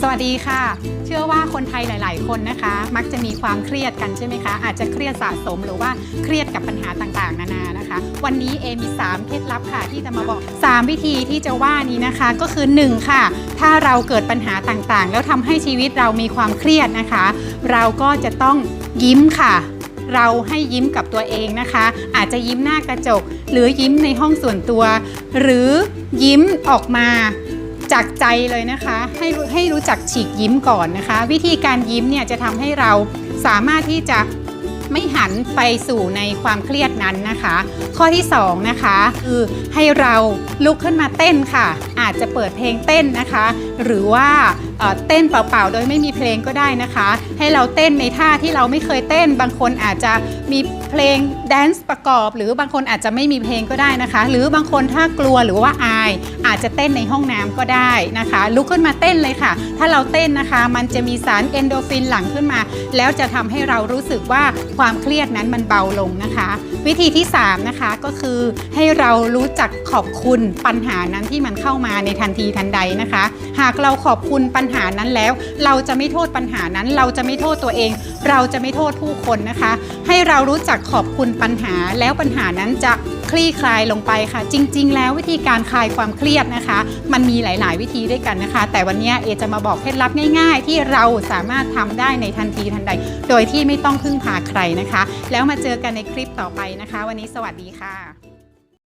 สวัสดีค่ะ เชื่อว่าคนไทยหลาย ๆ คนนะคะ มักจะมีความเครียดกันใช่ไหมคะ อาจจะเครียดสะสมหรือว่าเครียดกับปัญหาต่าง ๆ นานานะคะ วันนี้เอมี 3 เคล็ดลับค่ะ ที่จะมาบอก 3 วิธีที่จะว่านี้นะคะ ก็คือ 1 ค่ะ ถ้าเราเกิดปัญหาต่าง ๆ แล้วทำให้ชีวิตเรามีความเครียดนะคะ เราก็จะต้องยิ้มค่ะเราให้ยิ้มกับตัวเองนะคะ อาจจะยิ้มหน้ากระจก หรือยิ้มในห้องส่วนตัว หรือยิ้มออกมา จากใจเลยนะคะ ให้ให้รู้จักฉีกยิ้มก่อนนะคะ วิธีการยิ้มเนี่ยจะทำให้เราสามารถที่จะไม่หันไปสู่ในความเครียดนั้นนะคะ ข้อที่2นะคะคือให้เราลุกขึ้นมาเต้นค่ะอาจจะเปิดเพลงเต้นนะคะ หรือว่าเอ่อเต้นเปล่าๆ โดยไม่มีเพลงก็ได้นะคะ ให้เราเต้นในท่าที่เราไม่เคยเต้น บางคนอาจจะมีเพลงแดนซ์ประกอบ หรือบางคนอาจจะไม่มีเพลงก็ได้นะคะ หรือบางคนถ้ากลัวหรือว่าอาย อาจจะเต้นในห้องน้ำก็ได้นะคะ ลุกขึ้นมาเต้นเลยค่ะ ถ้าเราเต้นนะคะ มันจะมีสารเอนโดฟินหลั่งขึ้นมา แล้วจะทำให้เรารู้สึกว่าความเครียดนั้นมันเบาลงนะคะ วิธีที่ 3 นะคะก็คือให้เรารู้จักขอบคุณปัญหานั้นที่มันเข้ามาในทันทีทันใดนะคะ หากเราขอบคุณปัญหานั้นแล้ว เราจะไม่โทษปัญหานั้น เราจะไม่โทษตัวเอง เราจะไม่โทษผู้คนนะคะ ให้เรารู้จักขอบคุณปัญหาแล้วปัญหานั้นจะคลี่คลายลงไปค่ะ จริง ๆ แล้ววิธีการคลายความเครียดนะคะ มันมีหลาย ๆ วิธีด้วยกันนะคะ แต่วันนี้เอจะมาบอกเคล็ดลับง่าย ๆ ที่เราสามารถทำได้ในทันทีทันใด โดยที่ไม่ต้องพึ่งพาใครนะคะ แล้วมาเจอกันในคลิปต่อไปนะคะ วันนี้สวัสดีค่ะ